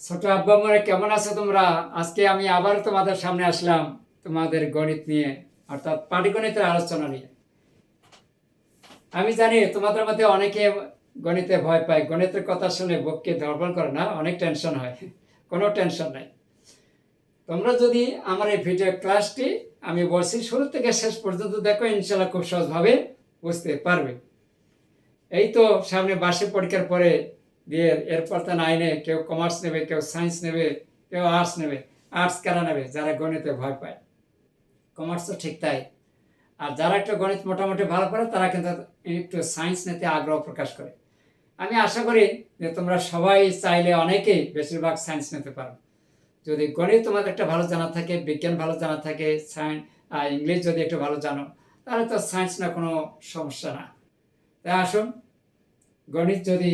ছোট আব্বা মরে কেমন আছো তোমরা? আজকে আমি আবার তোমাদের সামনে আসলাম তোমাদের গণিত নিয়ে, অর্থাৎ পাটিগণিতের আলোচনা নিয়ে। আমি জানি তোমাদের মধ্যে অনেকে গণিতে ভয় পায়, গণিতের কথা শুনে বুককে ধর্পণ করে না, অনেক টেনশন হয়, কোনো টেনশন নাই। তোমরা যদি আমার এই ভিডিও ক্লাসটি আমি বলছি শুরু থেকে শেষ পর্যন্ত দেখো ইনশাল্লাহ খুব সহজভাবে বুঝতে পারবে। এই তো সামনে বার্ষিক পরীক্ষার পরে দিয়ে এরপর তো নাইনে কেউ কমার্স নেবে, কেউ সায়েন্স নেবে, কেউ আর্টস নেবে। আর্টস কারা নেবে? যারা গণিতে ভয় পায়। কমার্স তো ঠিক তাই। আর যারা একটু গণিত মোটামুটি ভালো করে তারা কিন্তু একটু সায়েন্স নিতে আগ্রহ প্রকাশ করে। আমি আশা করি যে তোমরা সবাই চাইলে অনেকেই বেশিরভাগ সায়েন্স নিতে পারো। যদি গণিত তোমাদের একটা ভালো জানা থাকে, বিজ্ঞান ভালো জানা থাকে সায়েন্স আর ইংলিশ যদি একটু ভালো জানো, তাহলে তো সায়েন্স না কোনো সমস্যা না। তাই আসুন, গণিত যদি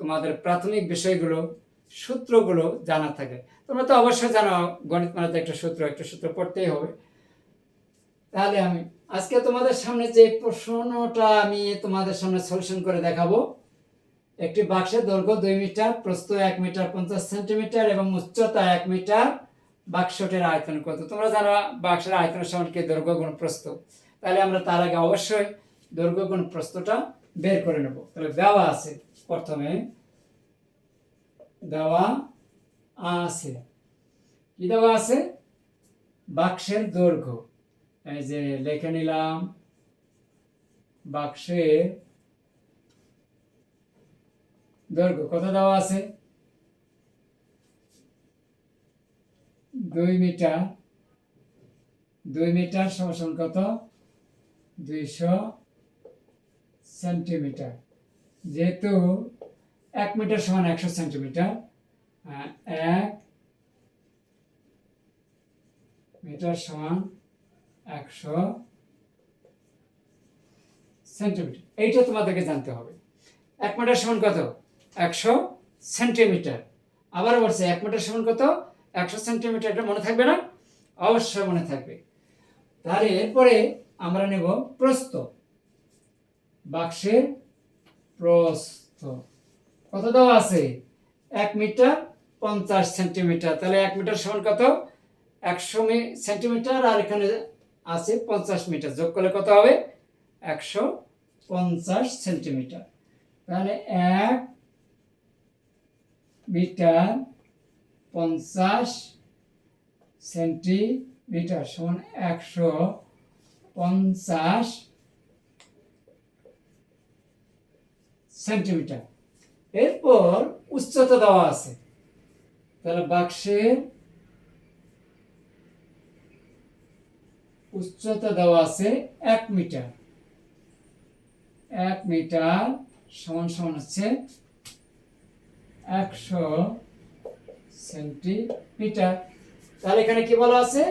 তোমাদের প্রাথমিক বিষয়গুলো, সূত্রগুলো জানা থাকে। তোমরা তো অবশ্যই জানো, গণিত মানে একটা সূত্র একটা সূত্র পড়তেই হবে। তাহলে আমি আজকে তোমাদের সামনে যে প্রশ্নটা আমি তোমাদের সামনে সলিউশন করে দেখাবো, একটি বাক্সের দৈর্ঘ্য দুই মিটার, প্রস্থ এক মিটার, পঞ্চাশ সেন্টিমিটার এবং উচ্চতা এক মিটার, বাক্সটির আয়তন কত? তোমরা জানো বাক্সের আয়তনের সমান কি? দৈর্ঘ্য গুণ প্রস্থ। তাহলে আমরা তার আগে অবশ্যই দৈর্ঘ্য গুণ প্রস্থটা বের করে নেব। তাহলে দেওয়া আছে। প্রথমে দেওয়া আছে। কি দেওয়া আছে? বাক্সের দৈর্ঘ্য। এই যে লিখে নিলাম বাক্সের দৈর্ঘ্য। কত দেওয়া আছে? দুই মিটার। দুই মিটার সমান কত? দুইশো সেন্টিমিটার। যেহেতু এক মিটার সমান একশো সেন্টিমিটার এক মিটার সমান একশো সেন্টিমিটার। এইটা তোমাদেরকে জানতে হবে। এক মিটার সমান কত? একশো সেন্টিমিটার। আবার বলছে, এক মিটার সমান কত? একশো সেন্টিমিটার। এটা মনে থাকবে না? অবশ্যই মনে থাকবে। তাহলে এরপরে আমরা নেব প্রস্থ। বাক্সের প্রস্থ। কত দেওয়া আছে? এক মিটার পঞ্চাশ সেন্টিমিটার। তাহলে এক মিটার সমান কত? একশো সেন্টিমিটার আর এখানে আছে পঞ্চাশ মিটার। যোগ করলে কত হবে? একশো পঞ্চাশ সেন্টিমিটার। তাহলে এক মিটার পঞ্চাশ সেন্টিমিটার সমান একশো পঞ্চাশ সেন্টিমিটার। এরপর উচ্চতা দেওয়া আছে। তাহলে বাক্সের উচ্চতা দেওয়া আছে এক মিটার। এক মিটার সমান সমান হচ্ছে একশো সেন্টিমিটার। তাহলে এখানে কি বলা আছে?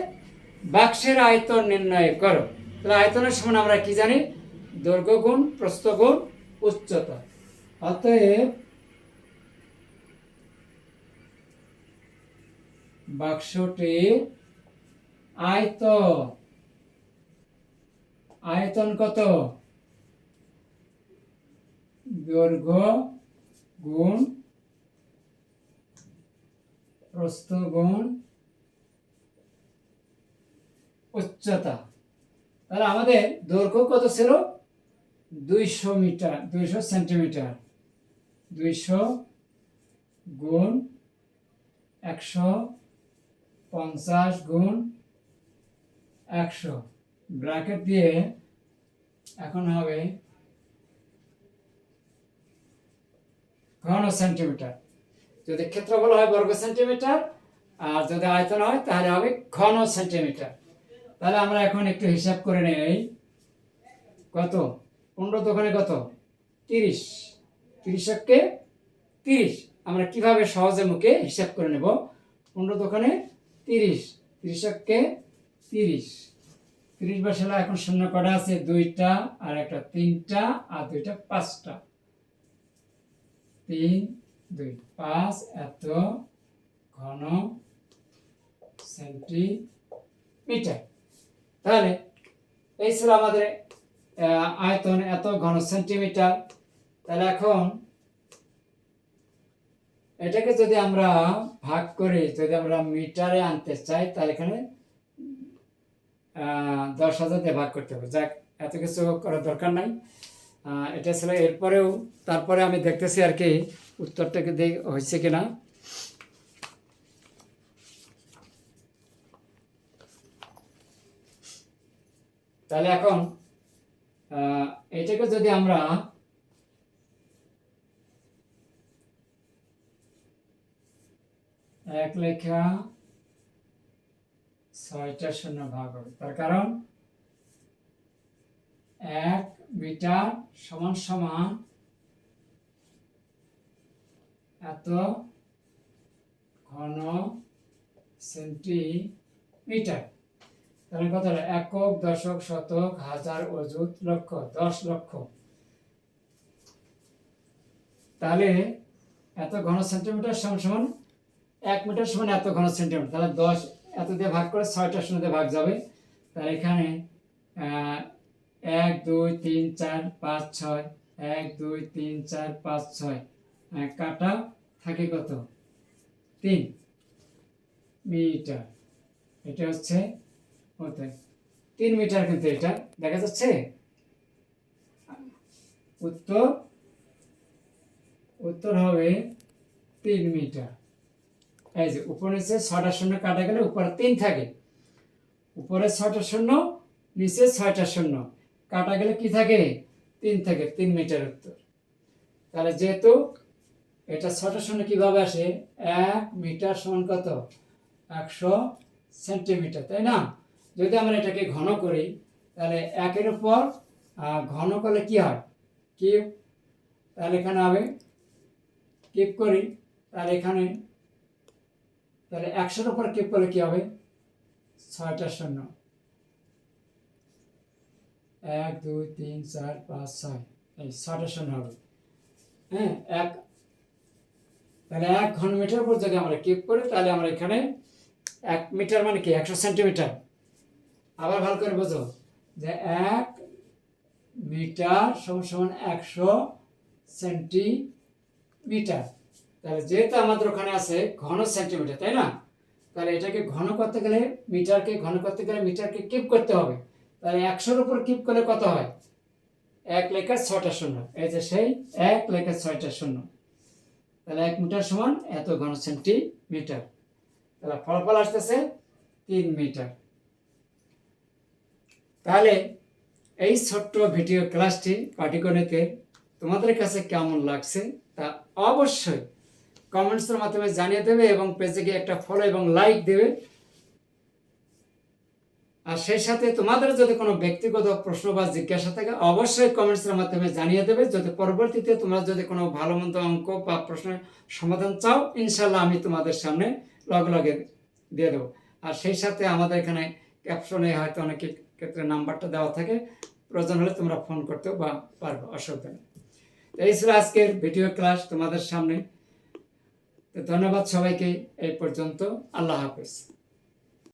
বাক্সের আয়তন নির্ণয় করো। তাহলে আয়তনের সমান আমরা কি জানি? দৈর্ঘ্য গুণ, প্রস্থ গুণ, উচ্চতা। অতএব বাক্সটির আয়তন আয়তন কত? দৈর্ঘ্য গুণ প্রস্থ গুণ উচ্চতা। তাহলে আমাদের দৈর্ঘ্য কত ছিল? দুইশো মিটার, দুইশো সেন্টিমিটার। দুইশো গুণ একশো পঞ্চাশ গুণ একশো। ব্র্যাকেট দিয়ে এখন হবে ঘন সেন্টিমিটার। যদি ক্ষেত্রফল হয় বর্গ সেন্টিমিটার, আর যদি আয়তন হয়, তাহলে হবে ঘন সেন্টিমিটার। তাহলে আমরা এখন একটু হিসাব করে নেই। কত? পনেরো দোকানে কত? তিরিশ। তিরিশকে তিরিশ। আমরা কীভাবে সহজে মুখে হিসাব করে নেব? পনেরো দোকানে তিরিশ, তিরিশকে তিরিশ। তিরিশ বসালে এখন শূন্য কটা আছে? দুইটা, আর একটা তিনটা, আর দুইটা পাঁচটা। তিন, দুই, পাঁচ, এত ঘন সেন্টিমিটার। তাহলে এই ছিল আমাদের আয়তন এত ঘন সেন্টিমিটার। তাহলে এখন এটাকে যদি আমরা ভাগ করে, যদি আমরা মিটারে আনতে চাই, তাহলে এখানে দশ হাজার দিয়ে ভাগ করতে হবে। যাক, এত কিছু করার দরকার নাই। এটা ছিল এরপরেও, তারপরে আমি দেখতেছি আর কি উত্তরটাকে দেখ হয়েছে কিনা তাহলে এখন এটাকে যদি আমরা এক লেখা ছয়টা শূন্য ভাগ হবে। তার কারণ এক মিটার সমান সমান এত ঘন সেন্টিমিটার। তাহলে কত একক, দশক, শতক, হাজার, অযুত, লক্ষ, দশ লক্ষ। তাহলে এত ঘন সেন্টিমিটার সমান সমান এক মিটার সমান এত ঘন সেন্টিমিটার তাহলে দশ, এত দিয়ে ভাগ করে ছয়টা শূন্য দিয়ে ভাগ যাবে। তাহলে এখানে এক, দুই, তিন, চার, পাঁচ, ছয়, এক, দুই, তিন, চার, পাঁচ, ছয় কাটা থাকে কত? তিন মিটার। এটা হচ্ছে হতে। তিন মিটার কিন্তু এটা, দেখা যাচ্ছে? উত্তর উত্তর হবে তিন মিটার। এই যে উপরে নিচে ছয়টা শূন্য কাটা গেলে উপরে তিন থাকে। উপরে ছয়টা শূন্য, নিচে ছয়টা শূন্য। কাটা গেলে কি থাকে? তিন থাকে, তিন মিটার উত্তর। তাহলে যেহেতু এটা ছয়টা শূন্য কীভাবে আসে? এক মিটার সমান কত? একশো সেন্টিমিটার, তাই না? যদি আমরা এটাকে ঘন করি, তাহলে একের উপর ঘন করলে কি হয়? কিউব। তাহলে এখানে হবে, কিউব করি। তাহলে এখানে তাহলে একশোর উপর কিউব করলে কি হবে? ছয়টা শূন্য। এক, দুই, তিন, চার, পাঁচ, ছয়। এই ছয়টা শূন্য হবে। হ্যাঁ এক। তাহলে এক ঘন মিটার উপর যদি আমরা কিউব করি, তাহলে আমরা এখানে এক মিটার মানে কি? একশো সেন্টিমিটার। আবার ভালো করে বোঝো যে এক মিটার সমান সমান একশো সেন্টিমিটার। তাহলে যেহেতু আমাদের ওখানে আছে ঘন সেন্টিমিটার তাই না? তাহলে এটাকে ঘন করতে গেলে মিটারকে, ঘন করতে গেলে মিটারকে কিপ করতে হবে। তাহলে একশোর উপর কিপ করলে কত হয়? এক লেখা ছয়টা শূন্য। এই যে সেই এক লেখা ছয়টা শূন্য। তাহলে এক মিটার সমান এত ঘন সেন্টিমিটার তাহলে ফলাফল আসতেছে তিন মিটার। তাহলে এই ছোট্ট ভিডিও ক্লাসটি পাটিগণিতে তোমাদের কাছে কেমন লাগছে তা অবশ্যই কমেন্টসের মাধ্যমে জানিয়ে দেবে এবং পেজে গিয়ে একটা ফলো এবং লাইক দেবে। আর সেই সাথে তোমাদের যদি কোনো ব্যক্তিগত প্রশ্ন বা জিজ্ঞাসা থাকে, অবশ্যই কমেন্টসের মাধ্যমে জানিয়ে দেবে। যদি পরবর্তীতে তোমরা যদি কোনো ভালো মন্দ অঙ্ক বা প্রশ্নের সমাধান চাও ইনশাল্লাহ আমি তোমাদের সামনে লগে লগে দিয়ে দেবো। আর সেই সাথে আমাদের এখানে ক্যাপশনে হয়তো অনেকের ক্ষেত্রে নাম্বারটা দেওয়া থাকে। প্রয়োজন হলে তোমরা ফোন করতেও বা পারবে, অসুবিধা নেই। এই ছিল আজকের ভিডিও ক্লাস তোমাদের সামনে। তো ধন্যবাদ সবাইকে এই পর্যন্ত। আল্লাহ হাফেজ।